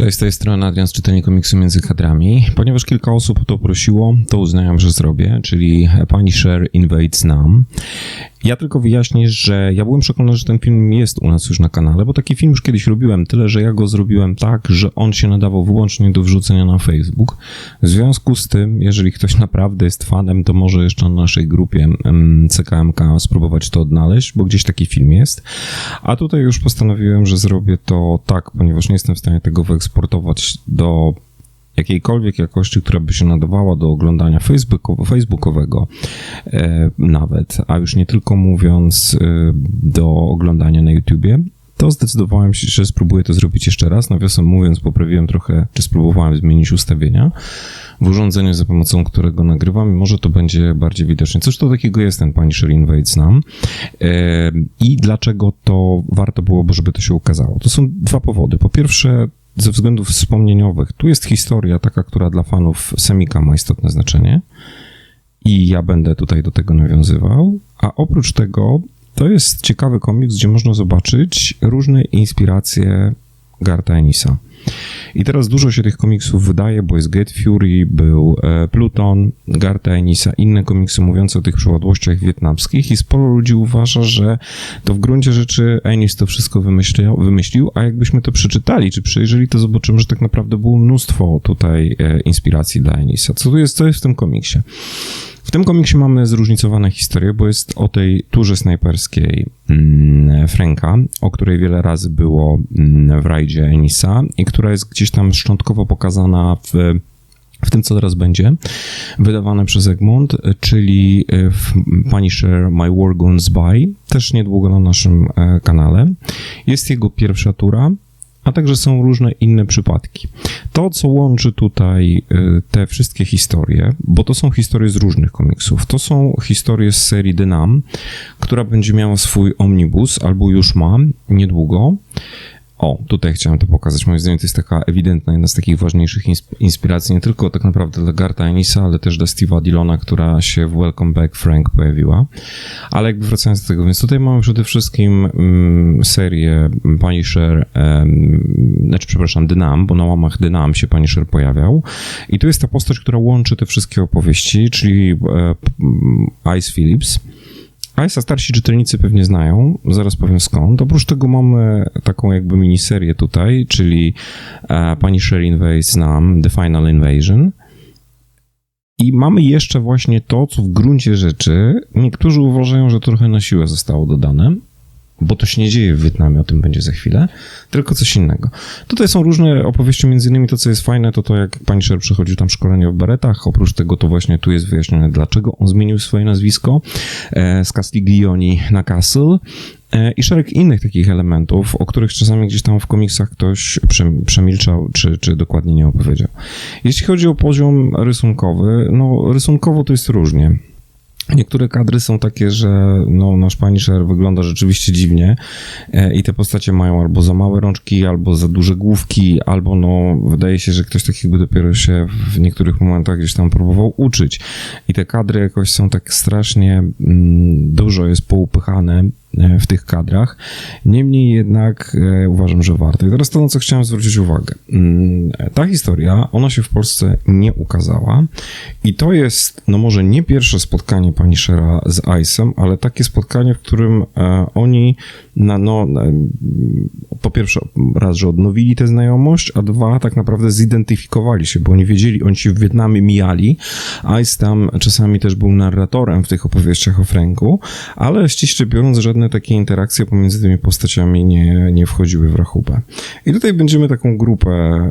Cześć, z tej strony Adrian z czytelni komiksu między kadrami. Ponieważ kilka osób to prosiło, to uznałem, że zrobię, czyli Punisher Invades Nam. Ja tylko wyjaśnię, że ja byłem przekonany, że ten film jest u nas już na kanale, bo taki film już kiedyś robiłem, tyle że ja go zrobiłem tak, że on się nadawał wyłącznie do wrzucenia na Facebook. W związku z tym, jeżeli ktoś naprawdę jest fanem, to może jeszcze na naszej grupie CKMK spróbować to odnaleźć, bo gdzieś taki film jest. A tutaj już postanowiłem, że zrobię to tak, ponieważ nie jestem w stanie tego wyeksportować do jakiejkolwiek jakości, która by się nadawała do oglądania facebookowego e, nawet, a już nie tylko mówiąc e, do oglądania na YouTubie, to zdecydowałem się, że spróbuję to zrobić jeszcze raz. Nawiasem mówiąc, poprawiłem trochę, czy spróbowałem zmienić ustawienia w urządzeniu, za pomocą którego nagrywam i może to będzie bardziej widoczne. Coś to takiego jest ten Punisher Invades nam e, i dlaczego to warto byłoby, żeby to się ukazało. To są dwa powody. Po pierwsze, ze względów wspomnieniowych. Tu jest historia taka, która dla fanów Semika ma istotne znaczenie i ja będę tutaj do tego nawiązywał. A oprócz tego to jest ciekawy komiks, gdzie można zobaczyć różne inspiracje Garta Enisa. I teraz dużo się tych komiksów wydaje, bo jest Get Fury, był e, Pluton, Garta Enisa, inne komiksy mówiące o tych przyładłościach wietnamskich i sporo ludzi uważa, że to w gruncie rzeczy Enis to wszystko wymyślił, wymyślił, a jakbyśmy to przeczytali, czy przejrzeli, to zobaczymy, że tak naprawdę było mnóstwo tutaj e, inspiracji dla Enisa. Co tu jest, co jest w tym komiksie? W tym komiksie mamy zróżnicowane historie, bo jest o tej turze snajperskiej mm, Franka, o której wiele razy było mm, w rajdzie Enisa i która jest gdzieś tam szczątkowo pokazana w w tym, co teraz będzie, wydawane przez Egmont, czyli e, Punisher My War Guns By, też niedługo na naszym e, kanale. Jest jego pierwsza tura, a także są różne inne przypadki. To, co łączy tutaj y, te wszystkie historie, bo to są historie z różnych komiksów, to są historie z serii Dynam, która będzie miała swój omnibus, albo już ma niedługo. O, tutaj chciałem to pokazać. Moim zdaniem to jest taka ewidentna, jedna z takich ważniejszych inspiracji, nie tylko tak naprawdę dla Garta Enisa, ale też dla Steve'a Dillona, która się w Welcome Back Frank pojawiła. Ale jakby wracając do tego, więc tutaj mamy przede wszystkim mm, serię Punisher, um, znaczy przepraszam, Dynam, bo na łamach Dynam się Punisher pojawiał. I tu jest ta postać, która łączy te wszystkie opowieści, czyli e, Ice Phillips, Ice'a starsi czytelnicy pewnie znają, zaraz powiem skąd. Oprócz tego mamy taką jakby miniserię tutaj, czyli e, Punisher Invades Nam, The Final Invasion. I mamy jeszcze właśnie to, co w gruncie rzeczy niektórzy uważają, że trochę na siłę zostało dodane, bo to się nie dzieje w Wietnamie, o tym będzie za chwilę, tylko coś innego. Tutaj są różne opowieści, między innymi to, co jest fajne, to to, jak Punisher przechodził tam szkolenie w baretach, oprócz tego to właśnie tu jest wyjaśnione, dlaczego on zmienił swoje nazwisko e, z Castiglioni na Castle, e, i szereg innych takich elementów, o których czasami gdzieś tam w komiksach ktoś przemilczał, czy, czy dokładnie nie opowiedział. Jeśli chodzi o poziom rysunkowy, no rysunkowo to jest różnie. Niektóre kadry są takie, że no, nasz Punisher wygląda rzeczywiście dziwnie e, i te postacie mają albo za małe rączki, albo za duże główki, albo no, wydaje się, że ktoś takiego dopiero się w niektórych momentach gdzieś tam próbował uczyć. I te kadry jakoś są tak strasznie mm, dużo jest poupychane w tych kadrach. Niemniej jednak e, uważam, że warto. I teraz to, na co chciałem zwrócić uwagę. Mm, ta historia, ona się w Polsce nie ukazała i to jest, no może nie pierwsze spotkanie pani Shera z Ice'em, ale takie spotkanie, w którym e, oni na, no, po pierwsze raz, że odnowili tę znajomość, a dwa, tak naprawdę zidentyfikowali się, bo oni wiedzieli, oni się w Wietnamie mijali. Ice tam czasami też był narratorem w tych opowieściach o Franku, ale ściśle biorąc, żadne takie interakcje pomiędzy tymi postaciami nie, nie wchodziły w rachubę. I tutaj będziemy taką grupę e,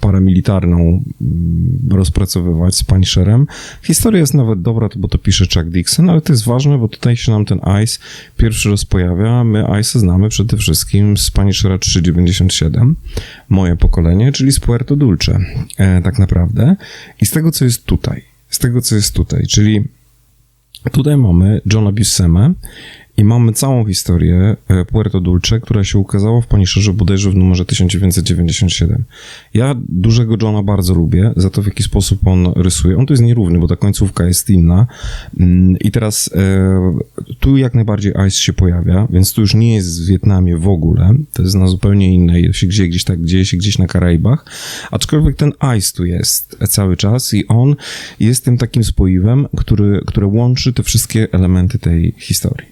paramilitarną mm, rozpracowywać z Punisherem. Historia jest nawet dobra, bo to pisze Chuck Dixon, ale to jest ważne, bo tutaj się nam ten Ice pierwszy raz pojawia. My Ice znamy przede wszystkim z Punishera 397, moje pokolenie, czyli z Puerto Dulce, e, tak naprawdę. I z tego, co jest tutaj, z tego, co jest tutaj, czyli tutaj mamy Johna Buscema i mamy całą historię e, Puerto Dulce, która się ukazała w Punisherze bodajże w numerze 1997. Ja dużego Johna bardzo lubię, za to w jaki sposób on rysuje. On tu jest nierówny, bo ta końcówka jest inna. Mm, I teraz e, tu jak najbardziej Ice się pojawia, więc tu już nie jest w Wietnamie w ogóle. To jest na zupełnie innej, się gdzieś, tak, dzieje się gdzieś na Karaibach. Aczkolwiek ten Ice tu jest cały czas i on jest tym takim spoiwem, który, które łączy te wszystkie elementy tej historii.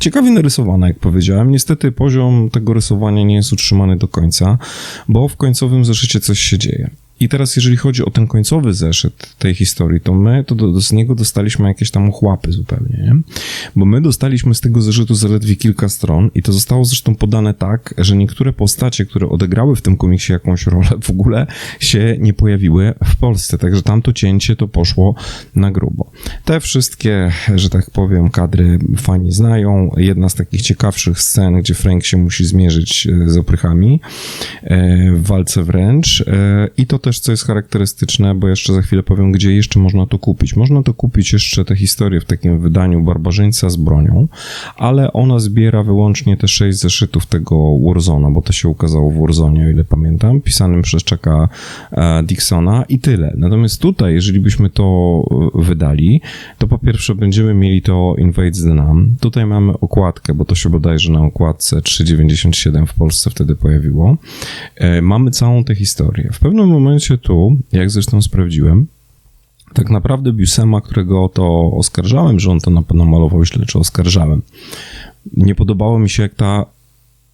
Ciekawie narysowana, jak powiedziałem. Niestety poziom tego rysowania nie jest utrzymany do końca, bo w końcowym zeszycie coś się dzieje. I teraz, jeżeli chodzi o ten końcowy zeszyt tej historii, to my to do, z niego dostaliśmy jakieś tam ochłapy zupełnie, nie? Bo my dostaliśmy z tego zeszytu zaledwie kilka stron i to zostało zresztą podane tak, że niektóre postacie, które odegrały w tym komiksie jakąś rolę, w ogóle się nie pojawiły w Polsce, także tamto cięcie to poszło na grubo. Te wszystkie, że tak powiem, kadry fani znają. Jedna z takich ciekawszych scen, gdzie Frank się musi zmierzyć e, z oprychami e, w walce wręcz e, i to też, co jest charakterystyczne, bo jeszcze za chwilę powiem, gdzie jeszcze można to kupić. Można to kupić jeszcze tę historię w takim wydaniu Barbarzyńca z bronią, ale ona zbiera wyłącznie te sześć zeszytów tego Warzona, bo to się ukazało w Warzone, o ile pamiętam, pisanym przez Chucka e, Dixona i tyle. Natomiast tutaj, jeżeli byśmy to e, wydali, to po pierwsze będziemy mieli to Invades the Nam. Tutaj mamy okładkę, bo to się bodajże na okładce 3,97 w Polsce wtedy pojawiło. E, mamy całą tę historię. W pewnym momencie momencie tu, jak zresztą sprawdziłem, tak naprawdę Busema, którego to oskarżałem, że on to namalował źle, czy oskarżałem, nie podobało mi się, jak ta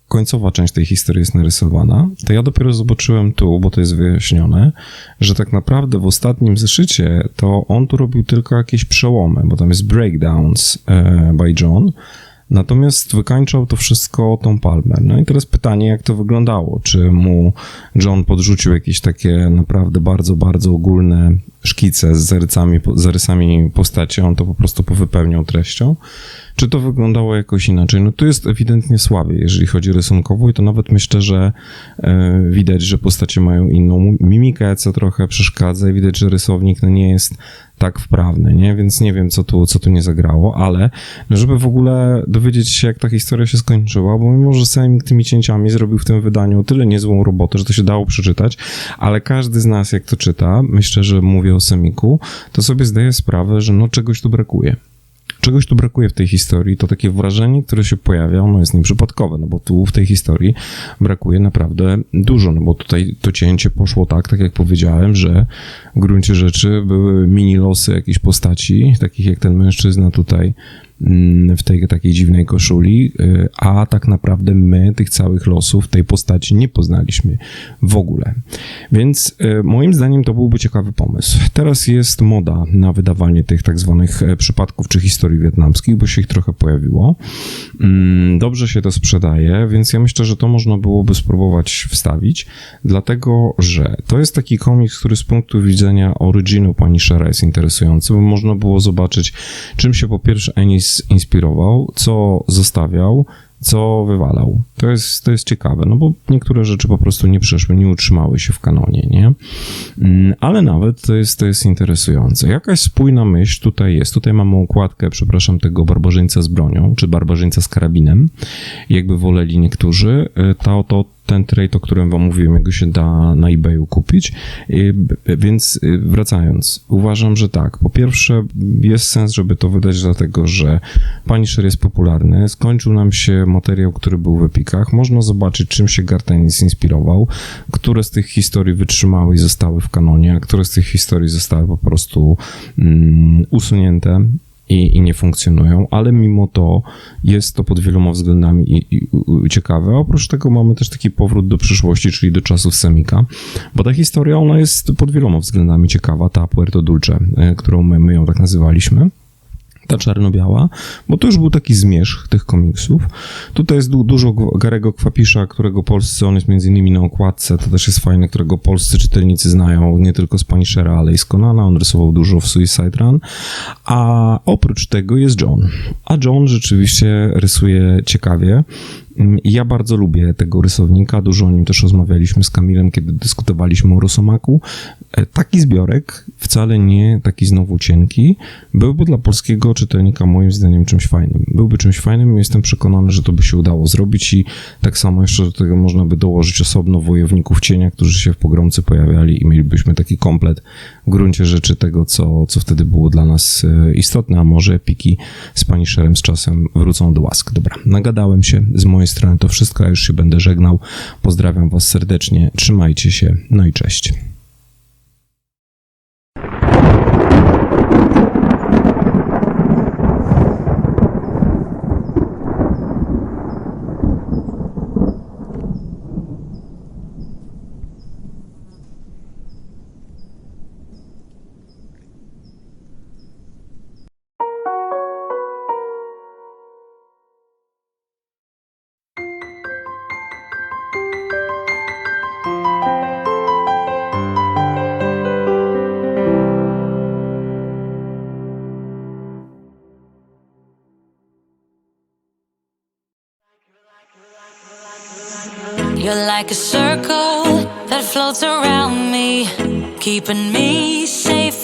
końcowa część tej historii jest narysowana, to ja dopiero zobaczyłem tu, bo to jest wyjaśnione, że tak naprawdę w ostatnim zeszycie to on tu robił tylko jakieś przełomy, bo tam jest breakdowns e, by John, Natomiast wykańczał to wszystko tą palmę. No i teraz pytanie, jak to wyglądało? Czy mu John podrzucił jakieś takie naprawdę bardzo, bardzo ogólne szkice z zarysami, zarysami postaci, on to po prostu powypełniał treścią? Czy to wyglądało jakoś inaczej? No tu jest ewidentnie słabiej, jeżeli chodzi rysunkowo i to nawet myślę, że e, widać, że postacie mają inną mimikę, co trochę przeszkadza i widać, że rysownik no, nie jest tak wprawny, nie? Więc nie wiem, co tu, co tu nie zagrało, ale no, żeby w ogóle dowiedzieć się, jak ta historia się skończyła, bo mimo, że Semik tymi cięciami zrobił w tym wydaniu tyle niezłą robotę, że to się dało przeczytać, ale każdy z nas, jak to czyta, myślę, że mówię o Semiku, to sobie zdaje sprawę, że no czegoś tu brakuje. Czegoś tu brakuje w tej historii, to takie wrażenie, które się pojawia, ono jest nieprzypadkowe, no bo tu w tej historii brakuje naprawdę dużo, no bo tutaj to cięcie poszło tak, tak jak powiedziałem, że w gruncie rzeczy były mini losy jakiejś postaci, takich jak ten mężczyzna tutaj w tej takiej dziwnej koszuli, y, a tak naprawdę my tych całych losów tej postaci nie poznaliśmy w ogóle. Więc y, moim zdaniem to byłby ciekawy pomysł. Teraz jest moda na wydawanie tych tak zwanych e, przypadków czy historii wietnamskich, bo się ich trochę pojawiło. Mm, dobrze się to sprzedaje, więc ja myślę, że to można byłoby spróbować wstawić, dlatego że to jest taki komiks, który z punktu widzenia originu Punishera jest interesujący, bo można było zobaczyć, czym się po pierwsze Ennis inspirował, co zostawiał, co wywalał. To jest, to jest ciekawe, no bo niektóre rzeczy po prostu nie przeszły, nie utrzymały się w kanonie, nie? Mm, ale nawet to jest, to jest interesujące. Jakaś spójna myśl tutaj jest. Tutaj mamy układkę, przepraszam, tego barbarzyńca z bronią, czy barbarzyńca z karabinem, jakby woleli niektórzy. Y, to, to ten trade, o którym wam mówiłem, go się da na eBayu kupić. Więc y, wracając, uważam, że tak. Po pierwsze, jest sens, żeby to wydać, dlatego że Punisher jest popularny. Skończył nam się materiał, który był w Epikach. Można zobaczyć, czym się Gartenis inspirował, które z tych historii wytrzymały i zostały w kanonie, a które z tych historii zostały po prostu mm, usunięte i, i nie funkcjonują, ale mimo to jest to pod wieloma względami i, i, ciekawe. Oprócz tego mamy też taki powrót do przyszłości, czyli do czasów Semika, bo ta historia ona jest pod wieloma względami ciekawa, ta Puerto Dulce, e, którą my, my ją tak nazywaliśmy ta czarno-biała, bo to już był taki zmierzch tych komiksów. Tutaj jest du dużo Garego Kwapisza, którego polscy, on jest między innymi na okładce, to też jest fajne, którego polscy czytelnicy znają nie tylko z Punishera, ale i z Conana, on rysował dużo w Suicide Run, a oprócz tego jest John. A John rzeczywiście rysuje ciekawie. Mm, Ja bardzo lubię tego rysownika, dużo o nim też rozmawialiśmy z Kamilem, kiedy dyskutowaliśmy o Rosomaku. E, Taki zbiorek, wcale nie taki znowu cienki, byłby dla polskiego czytelnika moim zdaniem czymś fajnym. Byłby czymś fajnym i jestem przekonany, że to by się udało zrobić i tak samo jeszcze do tego można by dołożyć osobno wojowników cienia, którzy się w pogromcy pojawiali i mielibyśmy taki komplet w gruncie rzeczy tego, co, co wtedy było dla nas e, istotne, a może epiki z Punisherem z czasem wrócą do łask. Dobra, nagadałem się, z mojej strony to wszystko, ja już się będę żegnał. Pozdrawiam was serdecznie, trzymajcie się, no i cześć. Like a circle that floats around me, keeping me